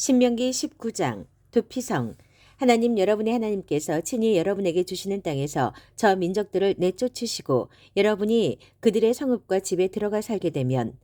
신명기 19장 두피성. 하나님 여러분의 하나님께서 친히 여러분에게 주시는 땅에서 저 민족들을 내쫓으시고 여러분이 그들의 성읍과 집에 들어가 살게 되면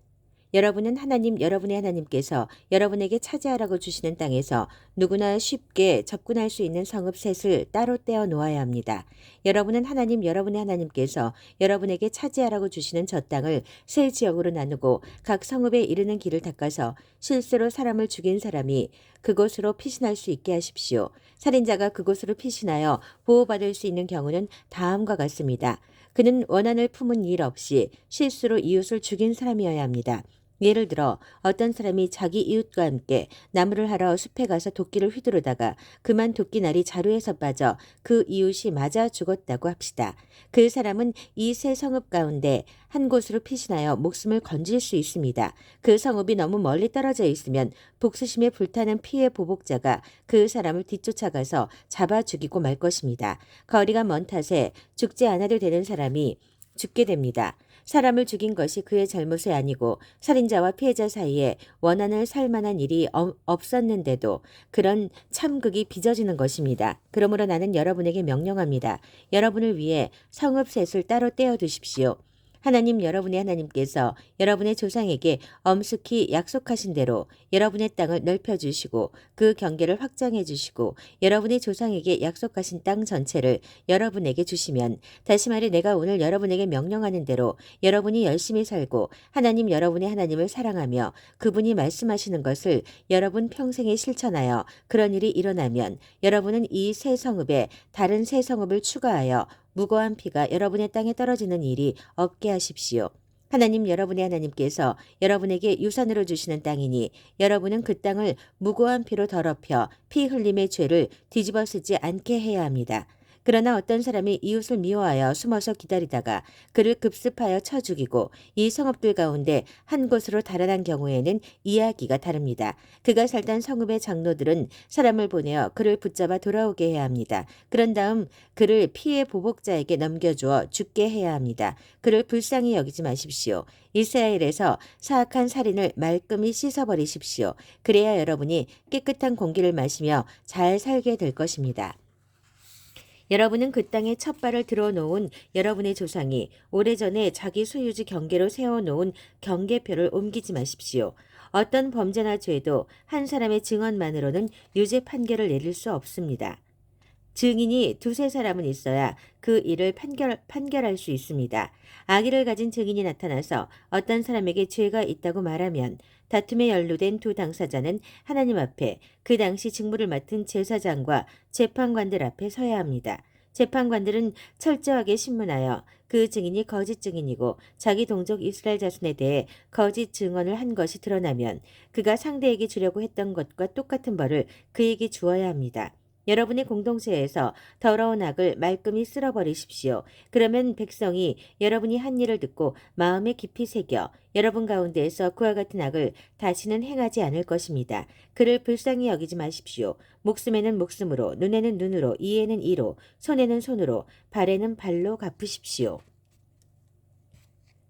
여러분은 하나님 여러분의 하나님께서 여러분에게 차지하라고 주시는 땅에서 누구나 쉽게 접근할 수 있는 성읍 셋을 따로 떼어 놓아야 합니다. 여러분은 하나님 여러분의 하나님께서 여러분에게 차지하라고 주시는 저 땅을 세 지역으로 나누고 각 성읍에 이르는 길을 닦아서 실수로 사람을 죽인 사람이 그곳으로 피신할 수 있게 하십시오. 살인자가 그곳으로 피신하여 보호받을 수 있는 경우는 다음과 같습니다. 그는 원한을 품은 일 없이 실수로 이웃을 죽인 사람이어야 합니다. 예를 들어 어떤 사람이 자기 이웃과 함께 나무를 하러 숲에 가서 도끼를 휘두르다가 그만 도끼날이 자루에서 빠져 그 이웃이 맞아 죽었다고 합시다. 그 사람은 이 세 성읍 가운데 한 곳으로 피신하여 목숨을 건질 수 있습니다. 그 성읍이 너무 멀리 떨어져 있으면 복수심에 불타는 피해 보복자가 그 사람을 뒤쫓아가서 잡아 죽이고 말 것입니다. 거리가 먼 탓에 죽지 않아도 되는 사람이 죽게 됩니다. 사람을 죽인 것이 그의 잘못이 아니고 살인자와 피해자 사이에 원한을 살 만한 일이 없었는데도 그런 참극이 빚어지는 것입니다. 그러므로 나는 여러분에게 명령합니다. 여러분을 위해 성읍 셋을 따로 떼어 두십시오. 하나님 여러분의 하나님께서 여러분의 조상에게 엄숙히 약속하신 대로 여러분의 땅을 넓혀 주시고 그 경계를 확장해 주시고 여러분의 조상에게 약속하신 땅 전체를 여러분에게 주시면 다시 말해 내가 오늘 여러분에게 명령하는 대로 여러분이 열심히 살고 하나님 여러분의 하나님을 사랑하며 그분이 말씀하시는 것을 여러분 평생에 실천하여 그런 일이 일어나면 여러분은 이새 성읍에 다른 새 성읍을 추가하여 무고한 피가 여러분의 땅에 떨어지는 일이 없게 하십시오. 하나님 여러분의 하나님께서 여러분에게 유산으로 주시는 땅이니 여러분은 그 땅을 무고한 피로 더럽혀 피 흘림의 죄를 뒤집어 쓰지 않게 해야 합니다. 그러나 어떤 사람이 이웃을 미워하여 숨어서 기다리다가 그를 급습하여 쳐 죽이고 이 성읍들 가운데 한 곳으로 달아난 경우에는 이야기가 다릅니다. 그가 살던 성읍의 장로들은 사람을 보내어 그를 붙잡아 돌아오게 해야 합니다. 그런 다음 그를 피해 보복자에게 넘겨주어 죽게 해야 합니다. 그를 불쌍히 여기지 마십시오. 이스라엘에서 사악한 살인을 말끔히 씻어버리십시오. 그래야 여러분이 깨끗한 공기를 마시며 잘 살게 될 것입니다. 여러분은 그 땅에 첫 발을 들어놓은 여러분의 조상이 오래전에 자기 소유지 경계로 세워놓은 경계표를 옮기지 마십시오. 어떤 범죄나 죄도 한 사람의 증언만으로는 유죄 판결을 내릴 수 없습니다. 증인이 두세 사람은 있어야 그 일을 판결, 판결할 수 있습니다. 악의를 가진 증인이 나타나서 어떤 사람에게 죄가 있다고 말하면 다툼에 연루된 두 당사자는 하나님 앞에 그 당시 직무를 맡은 제사장과 재판관들 앞에 서야 합니다. 재판관들은 철저하게 신문하여 그 증인이 거짓 증인이고 자기 동족 이스라엘 자손에 대해 거짓 증언을 한 것이 드러나면 그가 상대에게 주려고 했던 것과 똑같은 벌을 그에게 주어야 합니다. 여러분의 공동체에서 더러운 악을 말끔히 쓸어버리십시오. 그러면 백성이 여러분이 한 일을 듣고 마음에 깊이 새겨 여러분 가운데에서 그와 같은 악을 다시는 행하지 않을 것입니다. 그를 불쌍히 여기지 마십시오. 목숨에는 목숨으로, 눈에는 눈으로, 이에는 이로, 손에는 손으로, 발에는 발로 갚으십시오.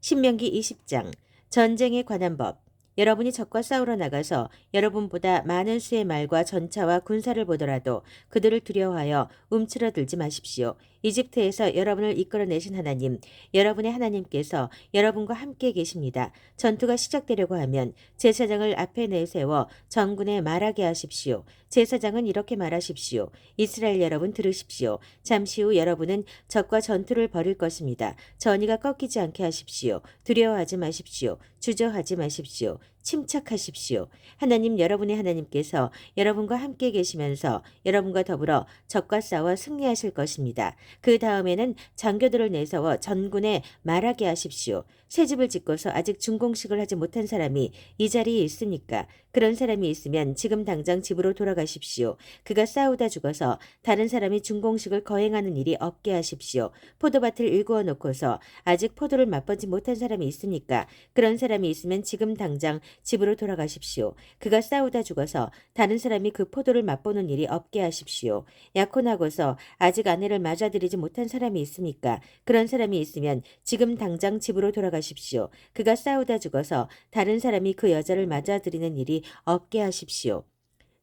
신명기 20장 전쟁에 관한 법 여러분이 적과 싸우러 나가서 여러분보다 많은 수의 말과 전차와 군사를 보더라도 그들을 두려워하여 움츠러들지 마십시오. 이집트에서 여러분을 이끌어내신 하나님, 여러분의 하나님께서 여러분과 함께 계십니다. 전투가 시작되려고 하면 제사장을 앞에 내세워 전군에 말하게 하십시오. 제사장은 이렇게 말하십시오. 이스라엘 여러분 들으십시오. 잠시 후 여러분은 적과 전투를 벌일 것입니다. 전이가 꺾이지 않게 하십시오. 두려워하지 마십시오. 주저하지 마십시오. 침착하십시오. 하나님 여러분의 하나님께서 여러분과 함께 계시면서 여러분과 더불어 적과 싸워 승리하실 것입니다. 그 다음에는 장교들을 내세워 전군에 말하게 하십시오. 새 집을 짓고서 아직 준공식을 하지 못한 사람이 이 자리에 있으니까 그런 사람이 있으면 지금 당장 집으로 돌아가십시오. 그가 싸우다 죽어서 다른 사람이 준공식을 거행하는 일이 없게 하십시오. 포도밭을 일구어 놓고서 아직 포도를 맛보지 못한 사람이 있으니까 그런 사람이 있으면 지금 당장 집으로 돌아가십시오. 그가 싸우다 죽어서 다른 사람이 그 포도를 맛보는 일이 없게 하십시오. 약혼하고서 아직 아내를 맞아들이지 못한 사람이 있으니까 그런 사람이 있으면 지금 당장 집으로 돌아가십시오. 그가 싸우다 죽어서 다른 사람이 그 여자를 맞아들이는 일이 없게 하십시오.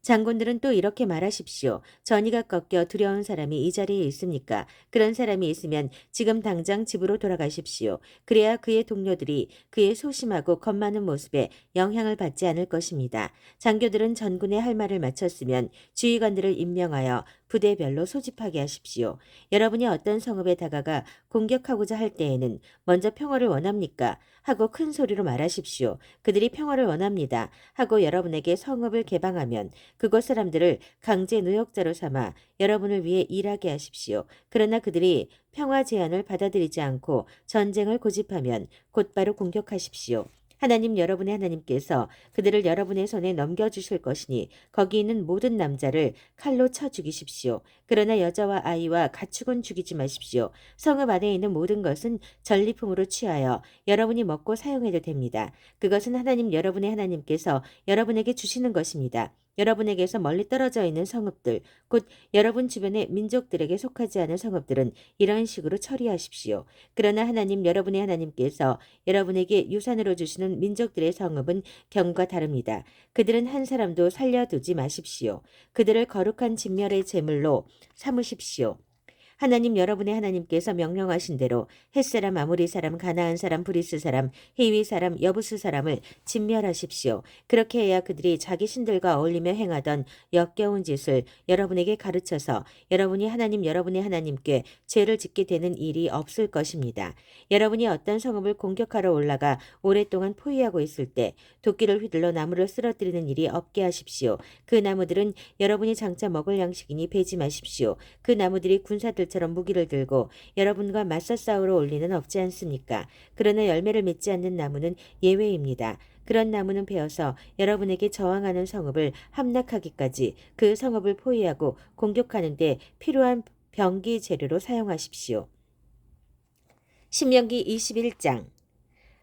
장군들은 또 이렇게 말하십시오. 전이가 꺾여 두려운 사람이 이 자리에 있습니까? 그런 사람이 있으면 지금 당장 집으로 돌아가십시오. 그래야 그의 동료들이 그의 소심하고 겁 많은 모습에 영향을 받지 않을 것입니다. 장교들은 전군의 할 말을 마쳤으면 지휘관들을 임명하여 부대별로 소집하게 하십시오. 여러분이 어떤 성읍에 다가가 공격하고자 할 때에는 먼저 평화를 원합니까? 하고 큰 소리로 말하십시오. 그들이 평화를 원합니다. 하고 여러분에게 성읍을 개방하면 그곳 사람들을 강제 노역자로 삼아 여러분을 위해 일하게 하십시오. 그러나 그들이 평화 제안을 받아들이지 않고 전쟁을 고집하면 곧바로 공격하십시오. 하나님 여러분의 하나님께서 그들을 여러분의 손에 넘겨주실 것이니 거기 있는 모든 남자를 칼로 쳐 죽이십시오. 그러나 여자와 아이와 가축은 죽이지 마십시오. 성읍 안에 있는 모든 것은 전리품으로 취하여 여러분이 먹고 사용해도 됩니다. 그것은 하나님 여러분의 하나님께서 여러분에게 주시는 것입니다. 여러분에게서 멀리 떨어져 있는 성읍들, 곧 여러분 주변의 민족들에게 속하지 않은 성읍들은 이런 식으로 처리하십시오. 그러나 하나님 여러분의 하나님께서 여러분에게 유산으로 주시는 민족들의 성읍은 경과 다릅니다. 그들은 한 사람도 살려두지 마십시오. 그들을 거룩한 진멸의 제물로 삼으십시오. 하나님 여러분의 하나님께서 명령하신 대로 햇사람, 아모리 사람, 가나안 사람, 브리스 사람, 히위 사람, 여부스 사람을 진멸하십시오. 그렇게 해야 그들이 자기 신들과 어울리며 행하던 역겨운 짓을 여러분에게 가르쳐서 여러분이 하나님 여러분의 하나님께 죄를 짓게 되는 일이 없을 것입니다. 여러분이 어떤 성읍을 공격하러 올라가 오랫동안 포위하고 있을 때 도끼를 휘둘러 나무를 쓰러뜨리는 일이 없게 하십시오. 그 나무들은 여러분이 장차 먹을 양식이니 베지 마십시오. 그 나무들이 군사들 처럼 무기를 들고 여러분과 맞서 싸우러 올 리는 없지 않습니까? 그러나 열매를 맺지 않는 나무는 예외입니다. 그런 나무는 베어서 여러분에게 저항하는 성읍을 함락하기까지 그 성읍을 포위하고 공격하는데 필요한 병기 재료로 사용하십시오. 신명기 21장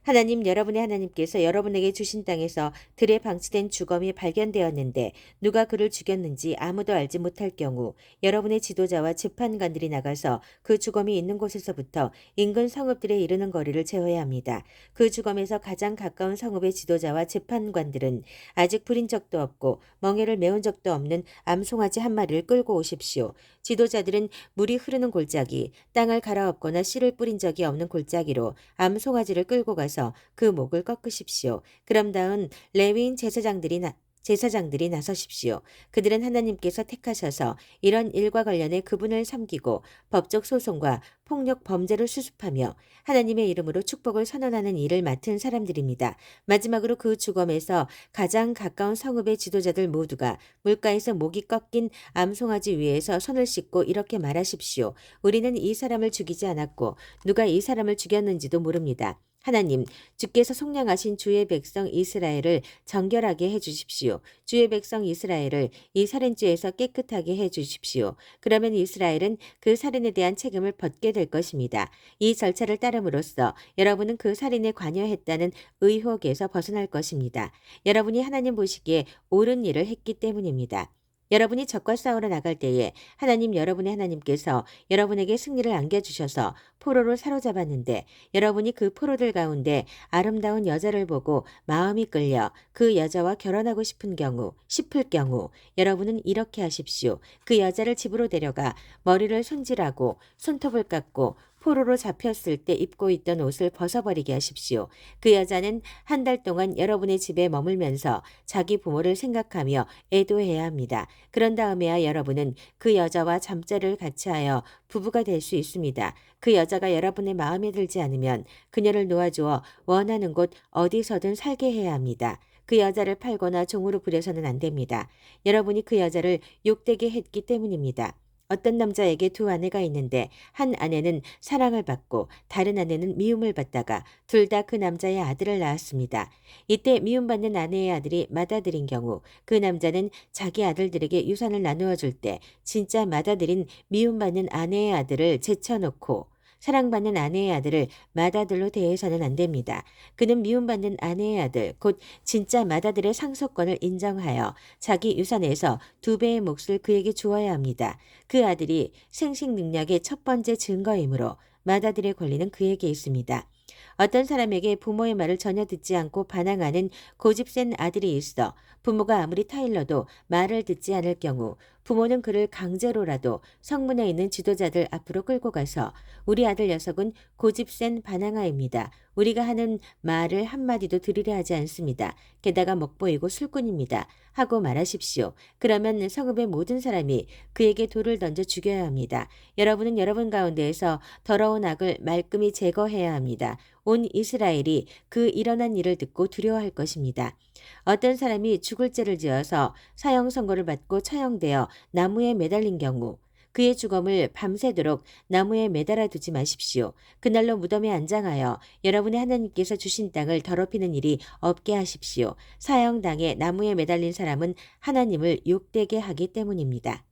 하나님 여러분의 하나님께서 여러분에게 주신 땅에서 들에 방치된 주검이 발견되었는데 누가 그를 죽였는지 아무도 알지 못할 경우 여러분의 지도자와 재판관들이 나가서 그 주검이 있는 곳에서부터 인근 성읍들에 이르는 거리를 제어해야 합니다. 그 주검에서 가장 가까운 성읍의 지도자와 재판관들은 아직 부린 적도 없고 멍에를 메운 적도 없는 암송아지 한 마리를 끌고 오십시오. 지도자들은 물이 흐르는 골짜기, 땅을 갈아엎거나 씨를 뿌린 적이 없는 골짜기로 암송아지를 끌고 가서 그 목을 꺾으십시오. 그럼 다음 레위인 제사장들이 나, 제사장들이 나서십시오. 그들은 하나님께서 택하셔서 이런 일과 관련해 그분을 섬기고 법적 소송과 폭력 범죄를 수습하며 하나님의 이름으로 축복을 선언하는 일을 맡은 사람들입니다. 마지막으로 그 주검에서 가장 가까운 성읍의 지도자들 모두가 물가에서 목이 꺾인 암송아지 위에서 손을 씻고 이렇게 말하십시오. 우리는 이 사람을 죽이지 않았고 누가 이 사람을 죽였는지도 모릅니다. 하나님, 주께서 속량하신 주의 백성 이스라엘을 정결하게 해 주십시오. 주의 백성 이스라엘을 이 살인죄에서 깨끗하게 해 주십시오. 그러면 이스라엘은 그 살인에 대한 책임을 벗게 될 것입니다. 이 절차를 따름으로써 여러분은 그 살인에 관여했다는 의혹에서 벗어날 것입니다. 여러분이 하나님 보시기에 옳은 일을 했기 때문입니다. 여러분이 적과 싸우러 나갈 때에 하나님 여러분의 하나님께서 여러분에게 승리를 안겨주셔서 포로로 사로잡았는데 여러분이 그 포로들 가운데 아름다운 여자를 보고 마음이 끌려 그 여자와 결혼하고 싶은 경우, 싶을 경우 여러분은 이렇게 하십시오. 그 여자를 집으로 데려가 머리를 손질하고 손톱을 깎고 포로로 잡혔을 때 입고 있던 옷을 벗어버리게 하십시오. 그 여자는 한 달 동안 여러분의 집에 머물면서 자기 부모를 생각하며 애도해야 합니다. 그런 다음에야 여러분은 그 여자와 잠자를 같이 하여 부부가 될 수 있습니다. 그 여자가 여러분의 마음에 들지 않으면 그녀를 놓아주어 원하는 곳 어디서든 살게 해야 합니다. 그 여자를 팔거나 종으로 부려서는 안 됩니다. 여러분이 그 여자를 욕되게 했기 때문입니다. 어떤 남자에게 두 아내가 있는데 한 아내는 사랑을 받고 다른 아내는 미움을 받다가 둘 다 그 남자의 아들을 낳았습니다. 이때 미움받는 아내의 아들이 맏아들인 경우 그 남자는 자기 아들들에게 유산을 나누어 줄 때 진짜 맏아들인 미움받는 아내의 아들을 제쳐놓고 사랑받는 아내의 아들을 맏아들로 대해서는 안 됩니다. 그는 미움받는 아내의 아들, 곧 진짜 맏아들의 상속권을 인정하여 자기 유산에서 두 배의 몫을 그에게 주어야 합니다. 그 아들이 생식 능력의 첫 번째 증거이므로 맏아들의 권리는 그에게 있습니다. 어떤 사람에게 부모의 말을 전혀 듣지 않고 반항하는 고집센 아들이 있어 부모가 아무리 타일러도 말을 듣지 않을 경우 부모는 그를 강제로라도 성문에 있는 지도자들 앞으로 끌고 가서 우리 아들 녀석은 고집 센 반항아입니다. 우리가 하는 말을 한마디도 들으려 하지 않습니다. 게다가 먹보이고 술꾼입니다. 하고 말하십시오. 그러면 성읍의 모든 사람이 그에게 돌을 던져 죽여야 합니다. 여러분은 여러분 가운데에서 더러운 악을 말끔히 제거해야 합니다. 온 이스라엘이 그 일어난 일을 듣고 두려워할 것입니다. 어떤 사람이 죽을 죄를 지어서 사형 선고를 받고 처형되어 나무에 매달린 경우 그의 주검을 밤새도록 나무에 매달아 두지 마십시오. 그날로 무덤에 안장하여 여러분의 하나님께서 주신 땅을 더럽히는 일이 없게 하십시오. 사형당에 나무에 매달린 사람은 하나님을 욕되게 하기 때문입니다.